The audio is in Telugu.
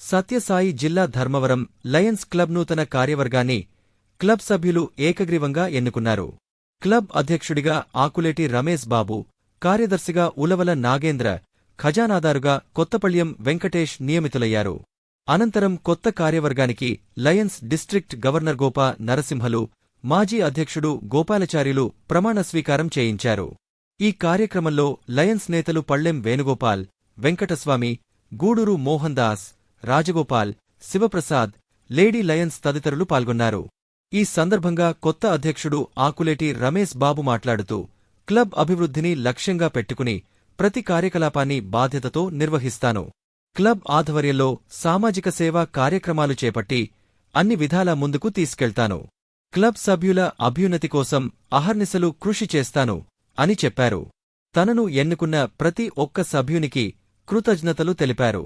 సత్యసాయి జిల్లా ధర్మవరం లయన్స్ క్లబ్ నూతన కార్యవర్గాన్ని క్లబ్ సభ్యులు ఏకగ్రీవంగా ఎన్నుకున్నారు. క్లబ్ అధ్యక్షుడిగా ఆకులేటి రమేష్ బాబు కార్యదర్శిగా ఉలవల నాగేంద్ర ఖజానాదారుగా కొత్తపళ్యం వెంకటేష్ నియమితులయ్యారు. అనంతరం కొత్త కార్యవర్గానికి lions district governor Gopa Narasimhalu మాజీ అధ్యక్షుడు గోపాలచార్యులు ప్రమాణ స్వీకారం చేయించారు. ఈ కార్యక్రమంలో లయన్స్ నేతలు పళ్ళెం వేణుగోపాల్ వెంకటస్వామి గూడూరు మోహన్ దాస్ రాజగోపాల్ శివప్రసాద్ లేడీ లయన్స్ తదితరులు పాల్గొన్నారు. ఈ సందర్భంగా కొత్త అధ్యక్షుడు ఆకులేటి రమేష్ బాబు మాట్లాడుతూ క్లబ్ అభివృద్ధిని లక్ష్యంగా పెట్టుకుని ప్రతి కార్యకలాపాన్ని బాధ్యతతో నిర్వహిస్తాను. క్లబ్ ఆధ్వర్యంలో సామాజిక సేవా కార్యక్రమాలు చేపట్టి అన్ని విధాలా ముందుకు తీసుకెళ్తాను. క్లబ్ సభ్యుల అభ్యున్నతి కోసం అహర్నిశలు కృషి చేస్తాను అని చెప్పారు. తనను ఎన్నుకున్న ప్రతి ఒక్క సభ్యునికి కృతజ్ఞతలు తెలిపారు.